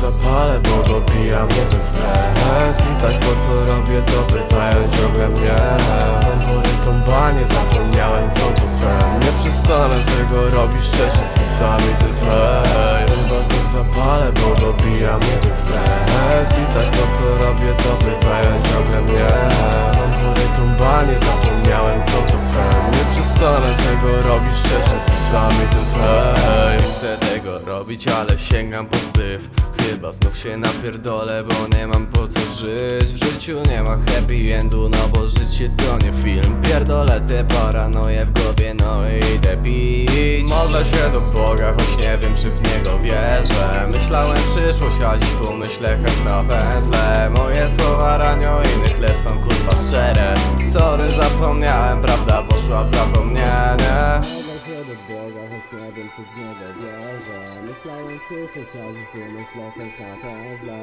zapalę, bo dobija mnie ten stres. I tak po co robię to pytają ciągle mnie. Mam porytą banie, zapomniałem co to sen. Nie przestanę tego robić wcześniej z pisami ten fame Chyba znów zapalę, bo dobija mnie ten stres. I tak po co robię to pytają ale sięgam po syf. Chyba znów się napierdolę, bo nie mam po co żyć. W życiu nie ma happy endu, no bo życie to nie film. Pierdolę te paranoje w głowie, no i idę pić. Modlę się do Boga, choć nie wiem czy w Niego wierzę. Myślałem przyszłość, a dziś w umyśle chęć na pętle Moje słowa ranią innych, lecz są kurwa szczere. Sorry, zapomniałem, prawda poszła w zapomnienie Do Boga, choć nie wiem czy w Niego wierzę Myślałem prawda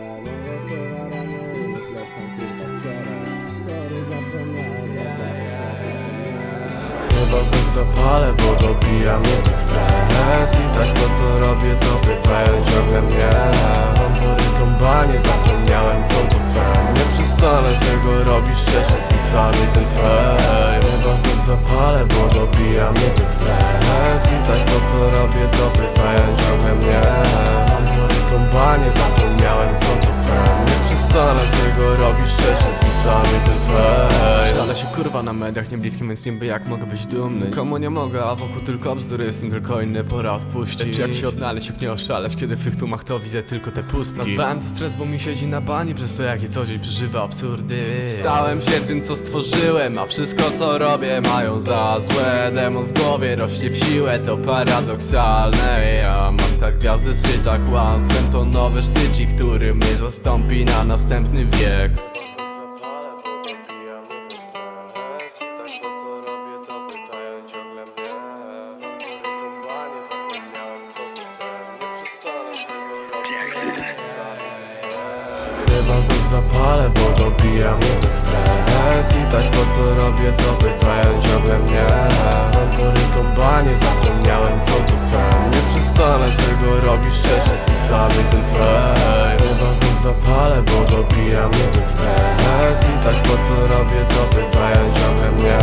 Chyba znów zapalę, bo dobija mnie ten stres. I tak po co robię to pytają ciągle mnie. Mam porytą banie, zapomniałem co to sen. Nie przestanę tego robić z pisami ten fame. Chyba znów zapalę, bo dobija mnie ten stres I tak po co robię to pytają ciągle mnie Mam porytą banie, zapomniałem co to sen Nie przestanę tego robić z pisami ten fame Ale się kurwa na mediach nie bliskim, więc niby jak mogę być dumny? Komu nie mogę, a wokół tylko bzdury, jestem tylko inny, pora odpuścić. Lecz jak się odnaleźć, jak nie oszaleć, kiedy w tych tłumach to widzę tylko te pustki? Nazwałem to stres, bo mi siedzi na bani przez to jak je co dzień przeżywa absurdy. Stałem się tym co stworzyłem, a wszystko co robię mają za złe. Demon w głowie rośnie w siłę, to paradoksalne Ja mam tak gwiazdy zszyta kłamstwem, to nowy sztyci, który mnie zastąpi na następny wiek. Zapalę, bo dobija mnie. Ten stres. I tak po co robię to pytają ciągle mnie. Mam porytą banie, zapomniałem robisz przeszedł pisany ten fej Chyba znów zapalę, bo dobija mnie ten stres. I tak po co robię to pytają ciągle mnie?